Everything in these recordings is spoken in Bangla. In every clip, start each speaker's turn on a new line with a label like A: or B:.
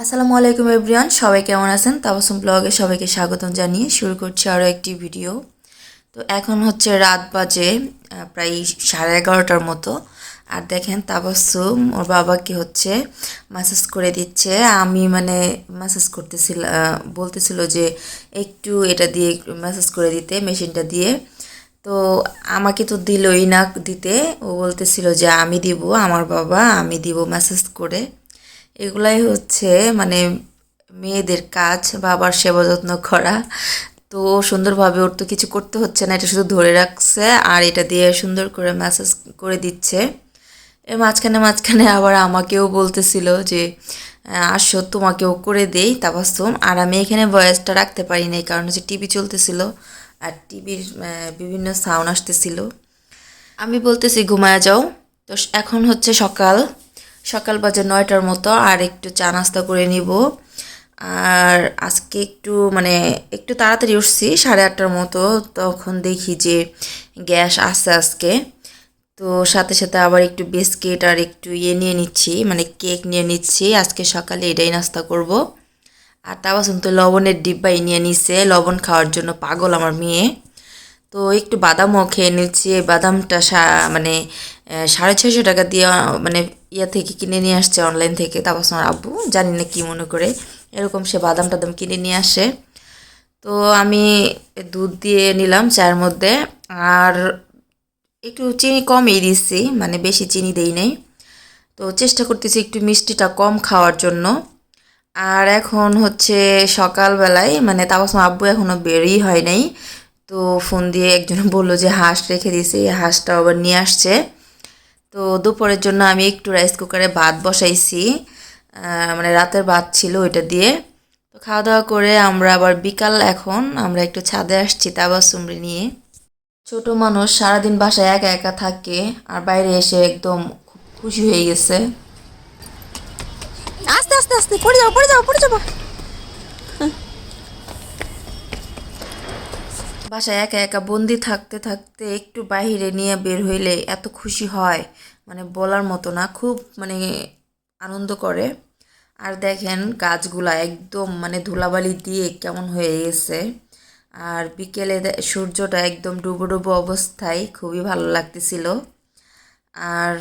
A: আসসালামু আলাইকুম এভরিওয়ান সবাই কেমন আছেন? তাবাসুম ব্লগে সবাইকে স্বাগতম জানিয়ে শুরু করছি আরও একটি ভিডিও। তো এখন হচ্ছে রাত বাজে প্রায় সাড়ে এগারোটার মতো। আর দেখেন তাবাসুম ওর বাবাকে হচ্ছে ম্যাসেজ করে দিচ্ছে। আমি মানে ম্যাসেজ করতেছিল আহ, বলতেছিল যে একটু এটা দিয়ে ম্যাসেজ করে দিতে মেশিনটা দিয়ে। তো আমাকে তো দিলই না দিতে। ও বলতেছিল যে আমি দিব আমার বাবা আমি দিব ম্যাসেজ করে। এগুলাই হচ্ছে মানে মেয়েদের কাজ, বাবার সেবা যত্ন করা। তো সুন্দরভাবে ওর তো কিছু করতে হচ্ছে না, এটা শুধু ধরে রাখছে আর এটা দিয়ে সুন্দর করে ম্যাসেজ করে দিচ্ছে। এর মাঝখানে মাঝখানে আবার আমাকেও বলতেছিল যে আসো, তোমাকেও করে দেই তাবাসুম আর আমি এখানে ভয়েসটা রাখতে পারি নাই কারণ হচ্ছে টিভি চলতেছিল আর টিভির বিভিন্ন সাউন্ড আসতেছিল। আমি বলতেছি, ঘুমায় যাও। তো এখন হচ্ছে সকাল। সকাল বাজে নয়টার মতো, আর একটু চা নাস্তা করে নিব। আর আজকে একটু মানে একটু তাড়াতাড়ি উঠছি, সাড়ে আটটার মতো, তখন দেখি যে গ্যাস আসছে আজকে। তো সাথে সাথে আবার একটু বিস্কিট আর একটু ইয়ে নিয়ে নিচ্ছি মানে কেক নিয়ে নিচ্ছি। আজকে সকালে এটাই নাস্তা করব। আর তাবাসুম তো লবণের ডিব্বাই নিয়ে নিছে, লবণ খাওয়ার জন্য পাগল আমার মেয়ে। তো একটু বাদামও খেয়ে নিচ্ছি বাদামটা মানে সাড়ে ছয়শো টাকা দিয়ে মানে ইয়া থেকে কিনে নিয়ে আসছে অনলাইন থেকে। তারপর আমার আব্বু, জানি না কী মনে করে। এরকম সে বাদাম টাদাম কিনে নিয়ে আসে। তো আমি দুধ দিয়ে নিলাম চায়ের মধ্যে। আর একটু চিনি কমই দিচ্ছি মানে বেশি চিনি দেই নাই। তো চেষ্টা করতেছি একটু মিষ্টিটা কম খাওয়ার জন্য। আর এখন হচ্ছে সকালবেলায় মানে তাপসমা আব্বু এখনও বেরই হয় নাই। তো ফোন দিয়ে একজন বলল যে, হাঁস রেখে দিয়েছে। হাঁসটা আবার নিয়ে আসছে। তো দুপুরের জন্য আমি একটু রাইস কুকারে ভাত বসাইছি। মানে রাতের ভাত ছিল ওইটা দিয়ে। তো খাওয়া দাওয়া করে আমরা আবার বিকাল এখন আমরা একটু ছাদে আসছি তাবাসুমরি নিয়ে। ছোট মানুষ সারাদিন বাসায় একা একা থাকে আর বাইরে এসে একদম খুব খুশি হয়ে গেছে। আস্তে আস্তে আস্তে, পড়ে যাব পড়ে যাও, পড়ে যাব বাসায় একা একা বন্দি থাকতে থাকতে একটু বাইরে নিয়ে বের হইলে এত খুশি হয়। মানে বলার মতো না, খুব মানে আনন্দ করে। আর দেখেন গাছগুলা একদম মানে ধুলাবালি দিয়ে কেমন হয়ে গেছে। আর বিকেলে সূর্যটা একদম ডুবো ডুবো অবস্থায় খুবই ভালো লাগতেছিল। আর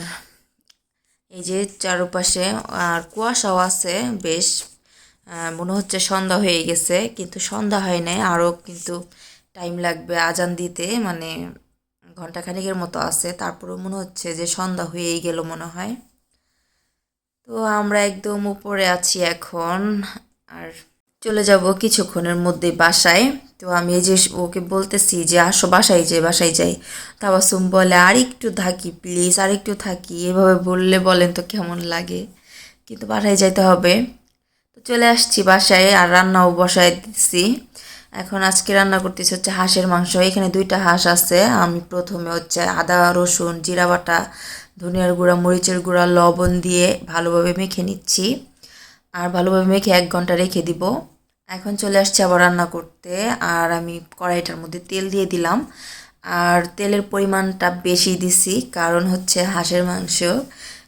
A: এই যে চারপাশে, আর কুয়াশাও আছে বেশ মনে হচ্ছে সন্ধ্যা হয়ে গেছে, কিন্তু সন্ধ্যা হয় নাই আরও কিন্তু টাইম লাগবে আজান দিতে মানে ঘন্টাখানেকের মতো আছে। তারপরেও মনে হচ্ছে যে সন্ধ্যা হয়েই গেল মনে হয়। তো আমরা একদম উপরে আছি এখন, আর চলে যাব কিছুক্ষণের মধ্যে বাসায়। তো আমি এই যে ওকে বলতেছি যে, আসো বাসায় যাই বাসায় যাই। তাবাসুম বলে আর একটু থাকি প্লিজ আর একটু থাকি। এভাবে বললে বলেন তো কেমন লাগে। কিন্তু বাসায় যাইতে হবে। তো চলে আসছি বাসায়, আর রান্নাও বসায় দিচ্ছি এখন আজকে রান্না করতেছি হচ্ছে হাঁসের মাংস। এখানে দুইটা হাঁস আছে। আমি প্রথমে হচ্ছে আদা, রসুন, জিরা বাটা, ধনিয়ার গুঁড়া, মরিচের গুঁড়া, লবণ দিয়ে ভালোভাবে মেখে নিচ্ছি। আর ভালোভাবে মেখে এক ঘণ্টা রেখে দিব। এখন চলে আসছি আবার রান্না করতে। আর আমি কড়াইটার মধ্যে তেল দিয়ে দিলাম। আর তেলের পরিমাণটা বেশি দিছি, কারণ হচ্ছে হাঁসের মাংস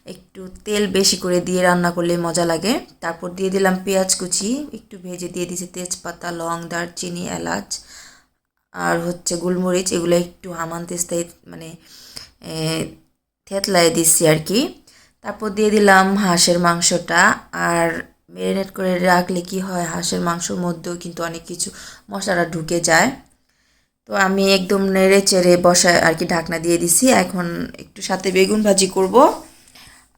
A: একটু তেল বেশি করে দিয়ে রান্না করলে মজা লাগে। তারপর দিয়ে দিলাম পেঁয়াজ কুচি, একটু ভেজে দিয়ে দিয়েছি তেজপাতা, লং, দারচিনি, এলাচ আর হচ্ছে গোলমরিচ, এগুলো একটু হামান তেস্তায় মানে থেতলায় দিচ্ছি আর কি। তারপর দিয়ে দিলাম হাঁসের মাংসটা আর ম্যারিনেট করে রাখলে কি হয়, হাঁসের মাংসর মধ্যেও কিন্তু অনেক কিছু মশলাটা ঢুকে যায়। তো আমি একদম নেড়ে চেড়ে বসায় আর কি ঢাকনা দিয়ে দিছি। এখন একটু সাথে বেগুন ভাজি করব।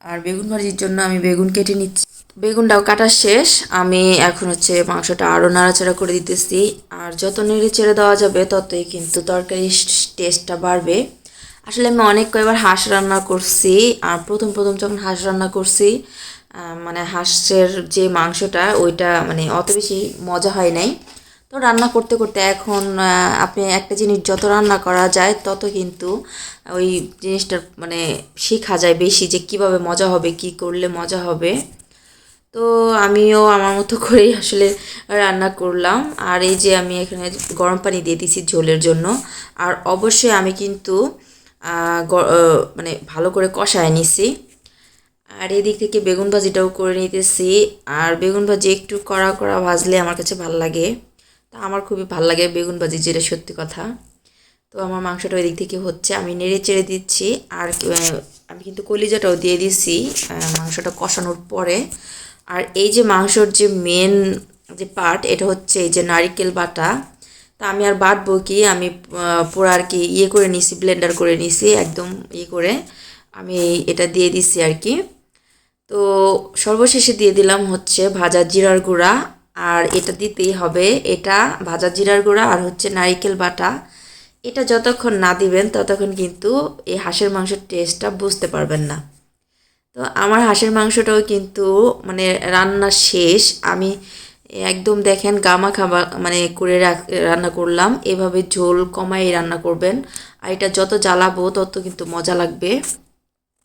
A: আর বেগুন ভাজির জন্য আমি বেগুন কেটে নিচ্ছি। বেগুনটাও কাটা শেষ। আমি এখন হচ্ছে মাংসটা আরও নাড়াচাড়া করে দিতেছি। আর যত নেড়ে ছেড়ে দেওয়া যাবে, ততই কিন্তু তরকারির টেস্টটা বাড়বে। আসলে আমি অনেক কয়েকবার হাঁস রান্না করছি। আর প্রথম প্রথম যখন হাঁস রান্না করছি মানে হাঁসের যে মাংসটা, ওইটা মানে অত বেশি মজা হয় নাই। তো রান্না করতে করতে এখন আপনি একটা জিনিস যত রান্না করা যায় তত কিন্তু ওই জিনিসটার মানে শেখা যায় বেশি যে কীভাবে মজা হবে, কি করলে মজা হবে। তো আমিও আমার মতো করেই আসলে রান্না করলাম। আর এই যে আমি এখানে গরম পানি দিয়ে দিছি ঝোলের জন্য। আর অবশ্যই আমি কিন্তু মানে ভালো করে কষায় নিছি। আর এদিক থেকে বেগুন ভাজিটাও করে নিতেছি। আর বেগুন ভাজি একটু কড়া কড়া ভাজলে আমার কাছে ভালো লাগে। তা আমার খুবই ভালো লাগে বেগুন ভাজি যেটা সত্যি কথা। তো আমার মাংসটা ওই দিক থেকে হচ্ছে, আমি নেড়ে চেড়ে দিচ্ছি, আর আমি কিন্তু কলিজাটাও দিয়ে দিচ্ছি মাংসটা কষানোর পরে। আর এই যে মাংসর যে মেন যে পার্ট এটা হচ্ছে এই যে নারিকেল বাটা। তা আমি আর বাটবো কি, আমি পুরো আর কি ইয়ে করে নিছি ব্লেন্ডার করে নিছি, একদম ইয়ে করে। আমি এটা দিয়ে দিছি আর কি। তো সর্বশেষে দিয়ে দিলাম হচ্ছে ভাজা জিরার গুঁড়া আর এটা দিতেই হবে। এটা ভাজা জিরার গুঁড়া আর হচ্ছে নারিকেল বাটা। এটা যতক্ষণ না দিবেন, ততক্ষণ কিন্তু এই হাঁসের মাংসের টেস্টটা বুঝতে পারবেন না। তো আমার হাঁসের মাংসটাও কিন্তু মানে রান্না শেষ। আমি একদম দেখেন গামা খাবা মানে করে রান্না করলাম। এভাবে ঝোল কমাই রান্না করবেন। আর এটা যত জ্বালাবো, তত কিন্তু মজা লাগবে।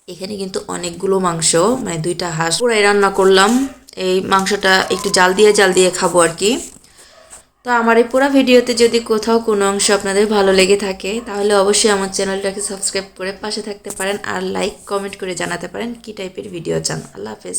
A: এখানে কিন্তু অনেকগুলো মাংস মানে দুইটা হাঁস পুরাই রান্না করলাম। এই মাংসটা একটু জাল দিয়ে জাল দিয়ে খাব আর কি। তো আমার এই পুরো ভিডিওতে যদি কোথাও কোনো অংশ আপনাদের ভালো লেগে থাকে, তাহলে অবশ্যই আমার চ্যানেলটাকে সাবস্ক্রাইব করে পাশে থাকতে পারেন আর লাইক, কমেন্ট করে জানাতে পারেন কী টাইপের ভিডিও চান। আল্লাহ হাফেজ।